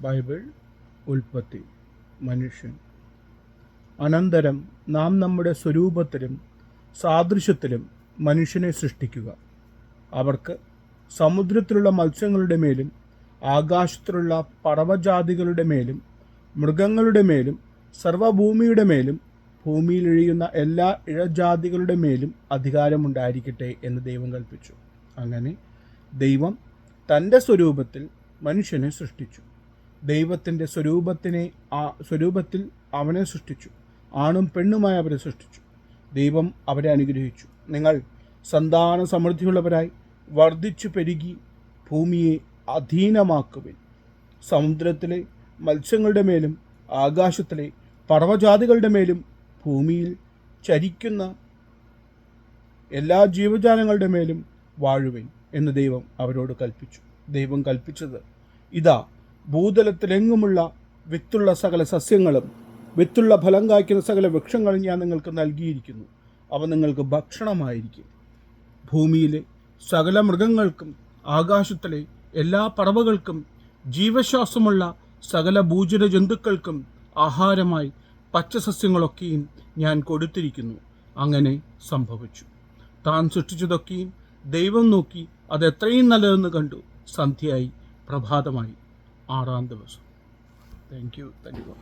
Bible ഉൽപ്പത്തി മനുഷ്യൻ. അനന്തരം നാം നമ്മുടെ സ്വരൂപത്തിലും സാദൃശ്യത്തിലും മനുഷ്യനെ സൃഷ്ടിക്കുക. അവർക്ക് സമുദ്രത്തിലുള്ള മത്സ്യങ്ങളുടെ മേലും ആകാശത്തിലുള്ള പറവജാതികളുടെ മേലും മൃഗങ്ങളുടെ മേലും സർവഭൂമിയുടെ മേലും ഭൂമിയിൽ ഇഴിയുന്ന എല്ലാ ഇഴജാതികളുടെ മേലും അധികാരമുണ്ടായിരിക്കട്ടെ എന്ന് ദൈവം കൽപ്പിച്ചു. അങ്ങനെ ദൈവം തന്റെ സ്വരൂപത്തിൽ മനുഷ്യനെ സൃഷ്ടിച്ചു. ദൈവത്തിന്റെ സ്വരൂപത്തിനെ ആ സ്വരൂപത്തിൽ അവനെ സൃഷ്ടിച്ചു. ആണും പെണ്ണുമായി അവരെ സൃഷ്ടിച്ചു. ദൈവം അവരെ അനുഗ്രഹിച്ചു. നിങ്ങൾ സന്താന സമൃദ്ധിയുള്ളവരായി വർദ്ധിച്ചു പെരുകി ഭൂമിയെ അധീനമാക്കുവിൻ. സമുദ്രത്തിലെ മത്സ്യങ്ങളുടെ മേലും ആകാശത്തിലെ പർവജാതികളുടെ മേലും ഭൂമിയിൽ ചരിക്കുന്ന എല്ലാ ജീവജാലങ്ങളുടെ മേലും വാഴുവിൻ എന്ന് ദൈവം അവരോട് കൽപ്പിച്ചു. ദൈവം കൽപ്പിച്ചത് ഇതാ. ഭൂതലത്തിലെങ്ങുമുള്ള വിത്തുള്ള സകല സസ്യങ്ങളും വിത്തുള്ള ഫലം കായ്ക്കുന്ന സകല വൃക്ഷങ്ങളും ഞാൻ നിങ്ങൾക്ക് നൽകിയിരിക്കുന്നു. അവ നിങ്ങൾക്ക് ഭക്ഷണമായിരിക്കും. ഭൂമിയിലെ സകല മൃഗങ്ങൾക്കും ആകാശത്തിലെ എല്ലാ പറവകൾക്കും ജീവശ്വാസമുള്ള സകല ഭൂജന ജന്തുക്കൾക്കും ആഹാരമായി പച്ചസസ്യങ്ങളൊക്കെയും ഞാൻ കൊടുത്തിരിക്കുന്നു. അങ്ങനെ സംഭവിച്ചു. താൻ സൃഷ്ടിച്ചതൊക്കെയും ദൈവം നോക്കി അതെത്രയും നല്ലതെന്ന് കണ്ടു. സന്ധ്യയായി പ്രഭാതമായി. ആറാം ദിവസം. Thank you thank you